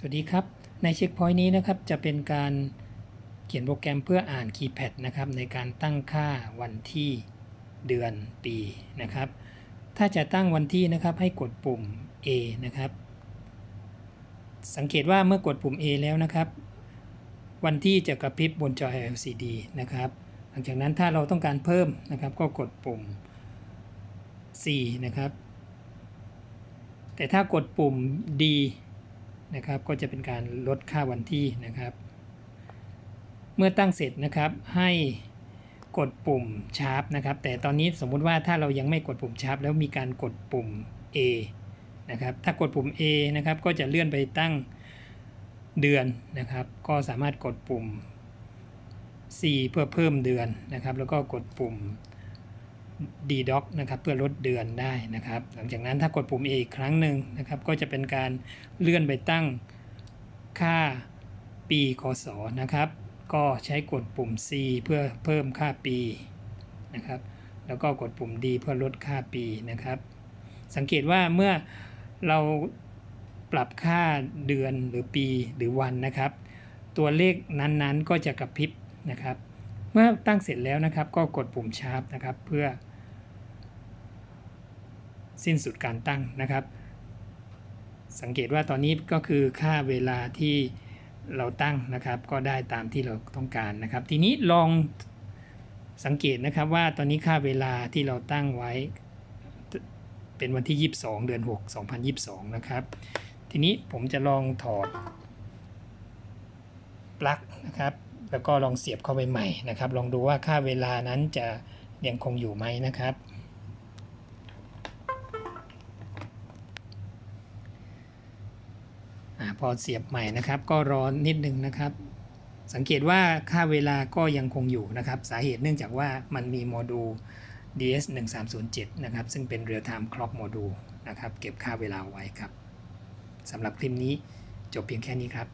สวัสดีครับ ในเช็คพอยต์นี้นะครับจะเป็นการเขียนโปรแกรมเพื่ออ่านคีย์แพดนะครับในการตั้งค่าวันที่เดือนปีนะครับ ถ้าจะตั้งวันที่นะครับให้กดปุ่ม A นะครับ สังเกตว่าเมื่อกดปุ่ม A แล้วนะครับ วันที่จะกระพริบบนจอ LCD นะครับหลังจากนั้นถ้าเราต้องการเพิ่มนะครับ ก็กดปุ่ม C นะครับ แต่ถ้ากดปุ่ม D นะครับ ก็จะเป็นการลดค่าวันที่นะครับ เมื่อตั้งเสร็จนะครับให้กดปุ่มชาร์ปนะครับ แต่ตอนนี้สมมุติว่าถ้าเรายังไม่กดปุ่มชาร์ปแล้วมีการกดปุ่ม A นะครับ ถ้ากดปุ่ม A นะครับ ก็จะเลื่อนไปตั้งเดือนนะครับ ก็สามารถกดปุ่ม C เพื่อเพิ่มเดือนนะครับ แล้วก็กดปุ่ม d d o c นะครับเพื่อลดเดือนได้นะครับ หลังจากนั้นถ้ากดปุ่ม A อีกครั้งหนึ่งนะครับ ก็จะเป็นการเลื่อนไปตั้งค่าปีคศนะครับ ก็ใช้กดปุ่ม C เพื่อเพิ่มค่าปีนะครับ แล้วก็กดปุ่ม D เพื่อลดค่าปีนะครับ สังเกตว่าเมื่อเราปรับค่าเดือนหรือปีหรือวันนะครับ ตัวเลขนั้นๆก็จะกระพริบนะครับ เมื่อตั้งเสร็จแล้วนะครับ ก็กดปุ่มชาร์ปนะครับเพื่อ สิ้นสุดการตั้งนะครับ สังเกตว่าตอนนี้ก็คือค่าเวลาที่เราตั้งนะครับ ก็ได้ตามที่เราต้องการนะครับ ทีนี้ลองสังเกตนะครับว่าตอนนี้ค่าเวลาที่เราตั้งไว้ เป็นวันที่ 22 เดือน 6 2022 นะครับ ทีนี้ผมจะลองถอดปลั๊กนะครับ แล้วก็ลองเสียบเข้าไปใหม่นะครับ ลองดูว่าค่าเวลานั้นจะยังคงอยู่ไหมนะครับ พอเสียบใหม่นะครับ ก็รอนิดนึงนะครับ สังเกตว่าค่าเวลาก็ยังคงอยู่นะครับ สาเหตุเนื่องจากว่ามันมีโมดูล DS 1 3 0 7นะครับ ซึ่งเป็น Real Time Clock Module นะครับ เก็บค่าเวลาไว้ครับสำหรับคลิปนี้จบเพียงแค่นี้ครับ